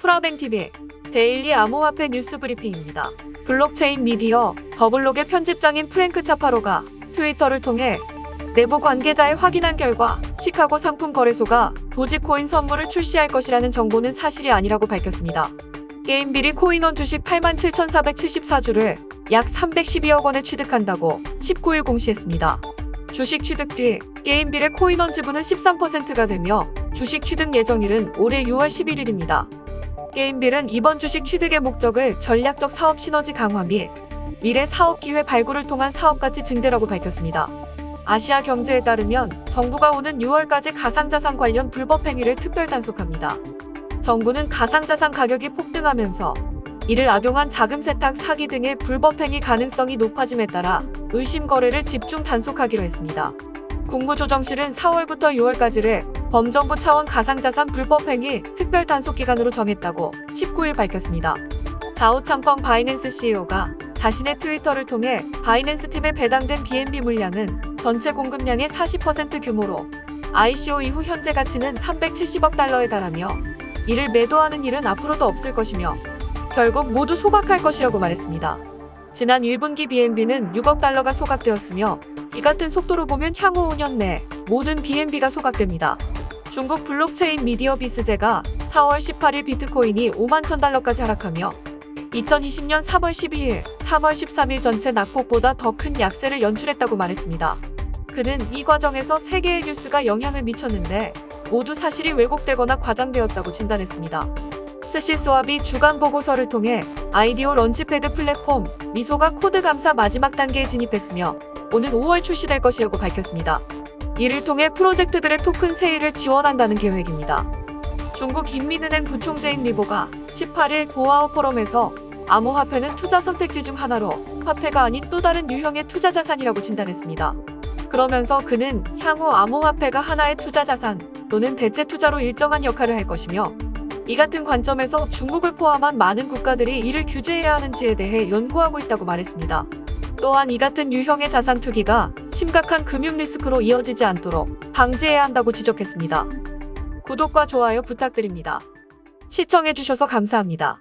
프라뱅TV 데일리 암호화폐 뉴스 브리핑입니다. 블록체인 미디어 더블록의 편집장인 프랭크 차파로가 트위터를 통해 내부 관계자의 확인한 결과 시카고 상품 거래소가 도지코인 선물을 출시할 것이라는 정보는 사실이 아니라고 밝혔습니다. 게임비리 코인원 주식 87,474주를 약 312억 원에 취득한다고 19일 공시했습니다. 주식 취득 뒤 게임빌의 코인원 지분은 13%가 되며 주식 취득 예정일은 올해 6월 11일입니다. 게임빌은 이번 주식 취득의 목적을 전략적 사업 시너지 강화 및 미래 사업 기회 발굴을 통한 사업 가치 증대라고 밝혔습니다. 아시아 경제에 따르면 정부가 오는 6월까지 가상자산 관련 불법 행위를 특별 단속합니다. 정부는 가상자산 가격이 폭등하면서 이를 악용한 자금 세탁 사기 등의 불법 행위 가능성이 높아짐에 따라 의심 거래를 집중 단속하기로 했습니다. 국무조정실은 4월부터 6월까지를 범정부 차원 가상자산 불법 행위 특별 단속 기간으로 정했다고 19일 밝혔습니다. 자오창펑 바이낸스 CEO가 자신의 트위터를 통해 바이낸스 팀에 배당된 BNB 물량은 전체 공급량의 40% 규모로 ICO 이후 현재 가치는 370억 달러에 달하며 이를 매도하는 일은 앞으로도 없을 것이며 결국 모두 소각할 것이라고 말했습니다. 지난 1분기 BNB는 6억 달러가 소각되었으며 이 같은 속도로 보면 향후 5년 내 모든 BNB가 소각됩니다. 중국 블록체인 미디어 비스제가 4월 18일 비트코인이 5만 천 달러까지 하락하며 2020년 3월 12일, 3월 13일 전체 낙폭보다 더 큰 약세를 연출했다고 말했습니다. 그는 이 과정에서 세 개의 뉴스가 영향을 미쳤는데 모두 사실이 왜곡되거나 과장되었다고 진단했습니다. 스시스왑이 주간 보고서를 통해 아이디오 런치패드 플랫폼 미소가 코드 감사 마지막 단계에 진입했으며 오는 5월 출시될 것이라고 밝혔습니다. 이를 통해 프로젝트들의 토큰 세일을 지원한다는 계획입니다. 중국 인민은행 부총재인 리보가 18일 고아오 포럼에서 암호화폐는 투자 선택지 중 하나로 화폐가 아닌 또 다른 유형의 투자 자산이라고 진단했습니다. 그러면서 그는 향후 암호화폐가 하나의 투자 자산 또는 대체 투자로 일정한 역할을 할 것이며 이 같은 관점에서 중국을 포함한 많은 국가들이 이를 규제해야 하는지에 대해 연구하고 있다고 말했습니다. 또한 이 같은 유형의 자산 투기가 심각한 금융 리스크로 이어지지 않도록 방지해야 한다고 지적했습니다. 구독과 좋아요 부탁드립니다. 시청해주셔서 감사합니다.